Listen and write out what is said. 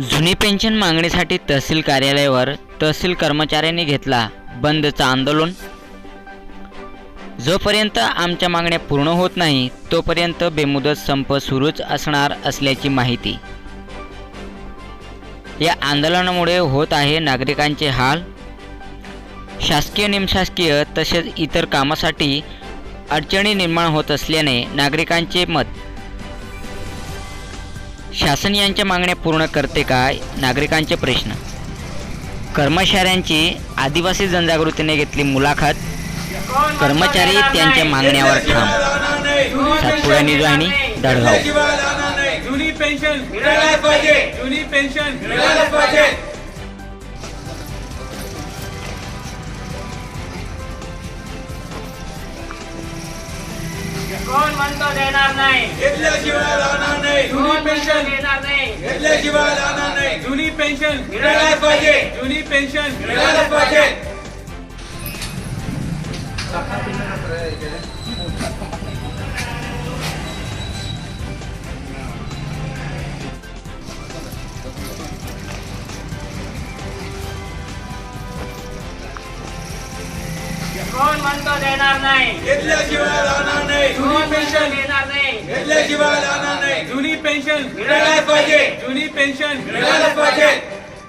जुनी पेन्शन मागणीसाठी तहसील कार्यालयावर तहसील कर्मचाऱ्यांनी घेतला बंदचं आंदोलन. जोपर्यंत आमच्या मागण्या पूर्ण होत नाही तोपर्यंत बेमुदत संप सुरूच असणार असल्याची माहिती. या आंदोलनामुळे होत आहे नागरिकांचे हाल. शासकीय निमशासकीय तसेच इतर कामासाठी अडचणी निर्माण होत असल्याने नागरिकांचे मत शासन यांच्या मागण्या पूर्ण करते काय? नागरिकांचे प्रश्न. कर्मचाऱ्यांची आदिवासी जनजागृतीने घेतली मुलाखत. कर्मचारी त्यांच्या मागण्यावर ठाम. सातपुडा न्यूज वाहिनी दडगाव. जुनी पेन्शन मिळायला पाहिजे. जुनी पेन्शन मिळायला पाहिजे. कोण म्हणतो देणार नाही? जुनी कोण म्हणतो पेन्शन देणार नाही. घेतल्याशिवाय राहणार नाही. जुनी पेन्शन मिळायला पाहिजे. जुनी पेन्शन मिळायला पाहिजे. कोण म्हणतो देणार नाही. घेतल्याशिवाय राहणार नाही. कोण म्हणतो देणार नाही. घेतल्याशिवाय राहणार नाही जुनी पेन्शन मिळायला पाहिजे. जुनी पेन्शन मिळायला पाहिजे.